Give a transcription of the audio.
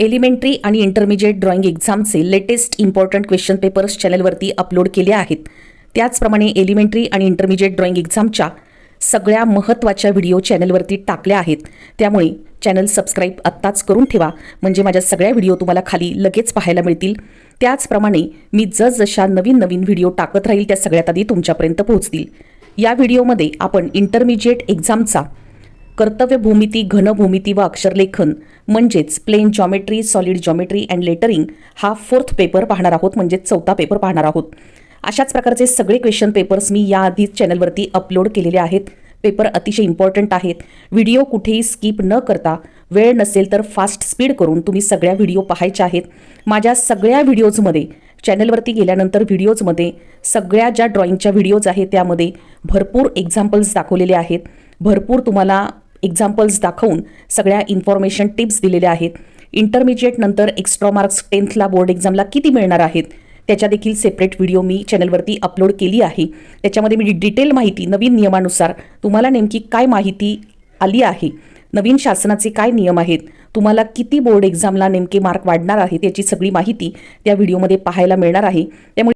Elementary आणि intermediate drawing एक्झामचे latest important question papers चॅनलवरती अपलोड केले आहेत. त्याचप्रमाणे एलिमेंटरी आणि इंटरमिजिएट ड्रॉइंग एक्झामच्या सगळ्या महत्त्वाच्या व्हिडिओ चॅनलवरती टाकल्या आहेत. त्यामुळे चॅनल सबस्क्राईब आत्ताच करून ठेवा. म्हणजे माझ्या सगळ्या व्हिडिओ तुम्हाला खाली लगेच पाहायला मिळतील. त्याचप्रमाणे मी जसजशा नवीन नवीन व्हिडिओ टाकत राहील त्या सगळ्यात आधी तुमच्यापर्यंत पोहोचतील. या व्हिडिओमध्ये आपण इंटरमिजिएट एक्झामचा कर्तव्य भूमिती घनभूमिती व अक्षरलेखन म्हणजेच plane geometry solid geometry and lettering हा फोर्थ पेपर पाहणार आहोत म्हणजेच चौथा पेपर पाहणार आहोत. अशाच प्रकारचे सगळे क्वेश्चन पेपर्स मी याआधीच चॅनलवरती अपलोड केलेले आहेत. पेपर अतिशय इम्पॉर्टंट आहेत. व्हिडिओ कुठेही स्किप न करता वेळ नसेल तर फास्ट स्पीड करून तुम्ही सगळ्या व्हिडिओ पाहायच्या आहेत. माझ्या सगळ्या व्हिडिओजमध्ये चॅनलवरती गेल्यानंतर व्हिडिओजमध्ये सगळ्या ज्या ड्रॉइंगच्या व्हिडिओज आहेत त्यामध्ये भरपूर एक्झाम्पल्स दाखवलेले आहेत. भरपूर तुम्हाला एक्झाम्पल्स दाखवून सगळ्या इन्फॉर्मेशन टिप्स दिलेल्या आहेत. इंटरमिजिएट नंतर एक्स्ट्रा मार्क्स टेन्थला बोर्ड एक्झामला किती मिळणार आहेत? त्याच्या देखील सेपरेट व्हिडिओ मी चॅनलवरती अपलोड केली आहे. त्याच्यामध्ये मी डिटेल माहिती नवीन नियमानुसार तुम्हाला नेमकी काय माहिती आली आहे? नवीन शासनाचे काय नियम आहेत? तुम्हाला किती बोर्ड एक्झामला नेमके मार्क वाढणार आहेत याची सगळी माहिती त्या व्हिडिओमध्ये पाहायला मिळणार आहे. त्यामुळे